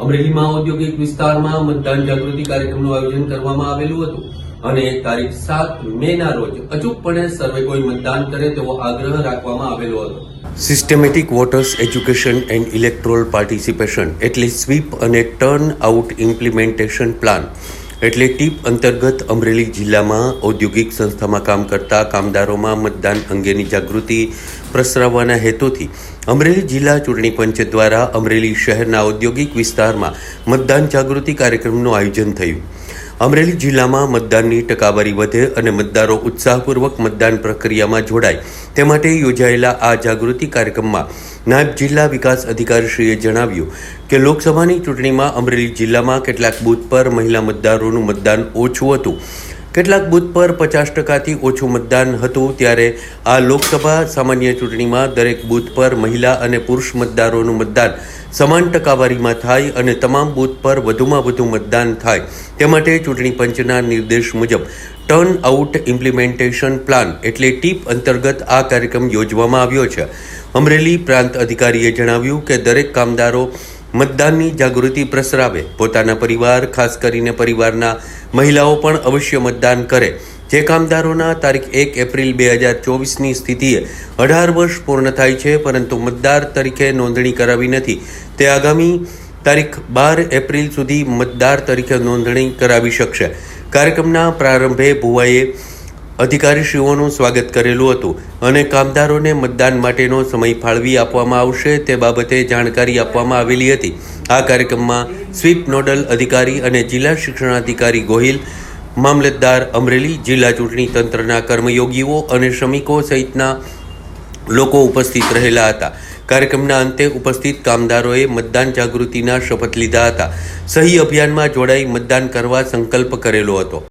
અમરેલીમાં ઔદ્યોગિક વિસ્તારમાં મતદાન જાગૃતિ કાર્યક્રમનું આયોજન કરવામાં આવેલું હતું અને તારીખ સાત મે ના રોજ અચૂકપણે સર્વે કોઈ મતદાન કરે તેવો આગ્રહ રાખવામાં આવેલો હતો. Systematic voters education and electoral participation એટલે સ્વીપ અને ટર્ન આઉટ ઇમ્પ્લિમેન્ટેશન પ્લાન એટલે ટીપ અંતર્ગત અમરેલી જિલ્લામાં ઔદ્યોગિક સંસ્થામાં કામ કરતા કામદારોમાં મતદાન અંગેની જાગૃતિ પ્રસરાવવાના હેતુથી અમરેલી જિલ્લા ચૂંટણી પંચ દ્વારા અમરેલી શહેરના ઔદ્યોગિક વિસ્તારમાં મતદાન જાગૃતિ કાર્યક્રમનું આયોજન થયું. અમરેલી જિલ્લામાં મતદાનની ટકાવારી વધે અને મતદારો ઉત્સાહપૂર્વક મતદાન પ્રક્રિયામાં જોડાય. તે માટે યોજાયેલા આ જાગૃતિ કાર્યક્રમમાં નાયબ જિલ્લા વિકાસ અધિકારીશ્રીએ જણાવ્યું કે લોકસભાની ચૂંટણીમાં અમરેલી જિલ્લામાં કેટલાક બૂથ પર મહિલા મતદારોનું મતદાન ઓછું હતું. કેટલાક બૂથ પર પચાસ ટકાથી ઓછું મતદાન હતું ત્યારે આ લોકસભા સામાન્ય ચૂંટણીમાં દરેક બૂથ પર મહિલા અને પુરુષ મતદારોનું મતદાન સમાન ટકાવારીમાં થાય અને તમામ બૂથ પર વધુમાં વધુ મતદાન થાય. તે માટે ચૂંટણી પંચના નિર્દેશ મુજબ ટર્ન આઉટ ઇમ્પ્લિમેન્ટેશન પ્લાન એટલે ટીપ અંતર્ગત આ કાર્યક્રમ યોજવામાં આવ્યો છે. અમરેલી પ્રાંત અધિકારીએ જણાવ્યું કે દરેક કામદારો મતદાનની જાગૃતિ પ્રસરાવે. પોતાના પરિવાર, ખાસ કરીને પરિવારના મહિલાઓ પણ અવશ્ય મતદાન કરે. જે કામદારોના તારીખ એક એપ્રિલ બે હજાર ચોવીસની સ્થિતિએ અઢાર વર્ષ પૂર્ણ થાય છે, પરંતુ મતદાર તરીકે નોંધણી કરાવી નથી. તે આગામી તારીખ બાર એપ્રિલ સુધી મતદાર તરીકે નોંધણી કરાવી શકશે. કાર્યક્રમના પ્રારંભે ભુવાએ અધિકારીશ્રીઓનું સ્વાગત કરેલું હતું અને કામદારોને મતદાન માટેનો સમય ફાળવી આપવામાં આવશે તે બાબતે જાણકારી આપવામાં આવેલી હતી. આ કાર્યક્રમમાં સ્વીપ નોડલ અધિકારી અને જિલ્લા શિક્ષણાધિકારી ગોહિલ, મામલતદાર અમરેલી, જિલ્લા ચૂંટણી તંત્રના કર્મયોગીઓ અને શ્રમિકો સહિતના લોકો ઉપસ્થિત રહેલા હતા. કાર્યક્રમના અંતે ઉપસ્થિત કામદારોએ મતદાન જાગૃતિના શપથ લીધા હતા. સહી અભિયાનમાં જોડાઈ મતદાન કરવા સંકલ્પ કરેલો હતો.